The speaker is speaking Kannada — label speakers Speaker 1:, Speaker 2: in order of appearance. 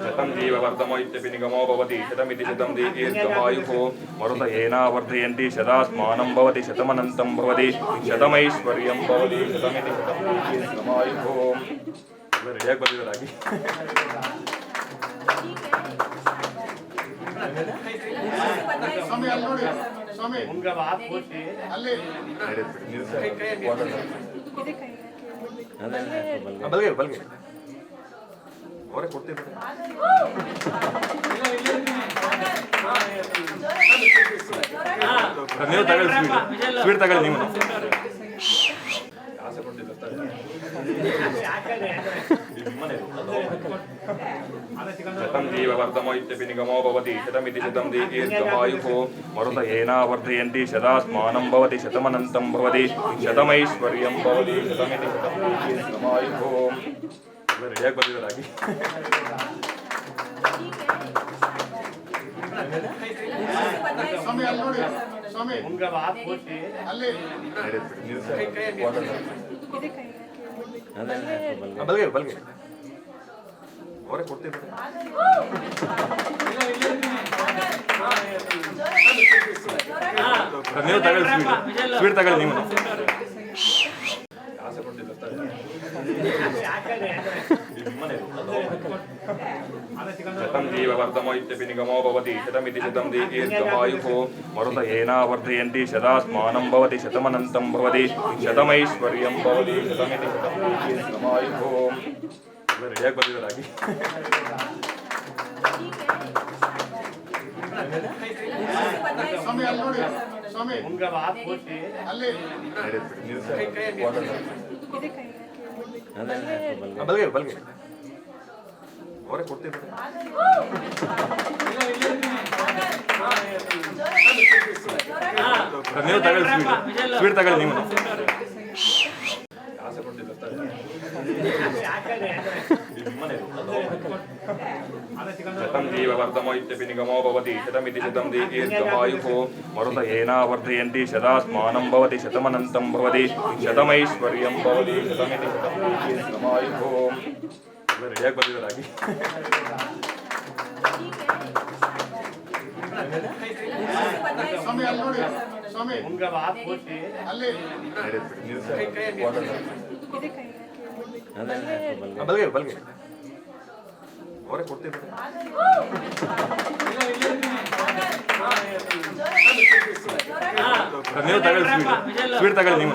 Speaker 1: ಶತಂ ಜೀವ ವರ್ಧಮೋ ಇತ್ಯಪಿ ನಿಗಮೋ ಭವತಿ ಶತಮಿತಿ ಶತಂ ದೀರ್ಘಮಾಯುಃ ಮರುತ ಏನಾ ವರ್ಧಯಂತಿ ಶತಾ ಸ್ಮಾನಂ ಭವತಿ ಶತಮನಂತಂ ಭವತಿ ಶತಮೈಶ್ವರ್ಯಂ ಭವತಿ ಶತಮಿತಿ ಶತಂ ದೀರ್ಘಮಾಯುಃ ಹೇಗೆ
Speaker 2: ಸ್ವಾಮಿ ಅಲ್ಲಿ ನೋಡಿ. ಸ್ವಾಮಿ. ಅಲ್ಲಿ.
Speaker 1: ಬಲ್ಗೆ ಬಲ್ಗೆ. ಅವರೇ ಕೊಡ್ತೀವಿ ನೀವು ತಗೊಳ್ಳಿ ಸ್ವೀಟ್. ತಗೊಳ್ಳಿ ನೀವು. ಆಸೆ ಶತಂ ಜೀವ ವರ್ಧಮೋ ಇತ್ಯಪಿ ನಿಗಮೋ ಭವತಿ ಶತಮಿತಿ ಶತಂ ದೀರ್ಘಮಾಯುः ಮರುತ येनावर्धयन्ति शतात्मानं भवति शतमनन्तं भवति शतमैश्वर्यं भवति शतमिति शतं दीर्घमायुः ರೆಡಿಯಾಗಿ ಬಂದಿದ್ದಾರಾಗಿ
Speaker 2: ಸ್ವಾಮಿ
Speaker 1: ಬಲ್ಗೆ ಬಲ್ಗೆ ಅವರೇ ಕೊಡ್ತೀವಿ ನೀವು ತಗೊಳ್ಳಿ ಸ್ವೀಟ್ ಸ್ವೀಟ್ ತಗೊಳ್ಳಿ ನೀವು ಶತಂ ಜೀವ ವರ್ಧಮೋ ಇತ್ಯಪಿ ನಿಗಮೋ ಭವತಿ ಶತಮಿತಿ ಶತಂ ದೀರ್ಘಮಾಯುः ಮರುತ येनावर्धयन्ति शतात्मानं भवति शतमनन्तं भवति शतमैश्वर्यं भवति शतमिति शतं दीर्घमायुः ರೆಡಿಯಾಗಿ ಬಂದಿದ್ದಾರಾಗಿ
Speaker 2: ಸ್ವಾಮಿ ಅಲ್ಲಿ ನೋಡಿ ಸ್ವಾಮಿ ಅಲ್ಲಿ
Speaker 1: ಬಲ್ಗೆ ಬಲ್ಗೆ ಅವರೇ ಕೊಡ್ತೀವಿ ನೀವು ತಗೊಳ್ಳಿ ಸ್ವೀಟ್ ಸ್ವೀಟ್ ತಗೊಳ್ಳಿ ನೀವು.
Speaker 2: ಶತಮೈಶ್ವರ್ಯಂ ಅಲ್ಲಿ ನೋಡಿ ಸ್ವಾಮಿ ಅಲ್ಲಿ
Speaker 1: ಬಲ್ಗೆ ಬಲ್ಗೆ ಅವರೇ ಕೊಡ್ತೀವಿ ನೀವು ತಗೊಳ್ಳಿ ಸ್ವೀಟ್ ತಗೊಳ್ಳಿ ನೀವು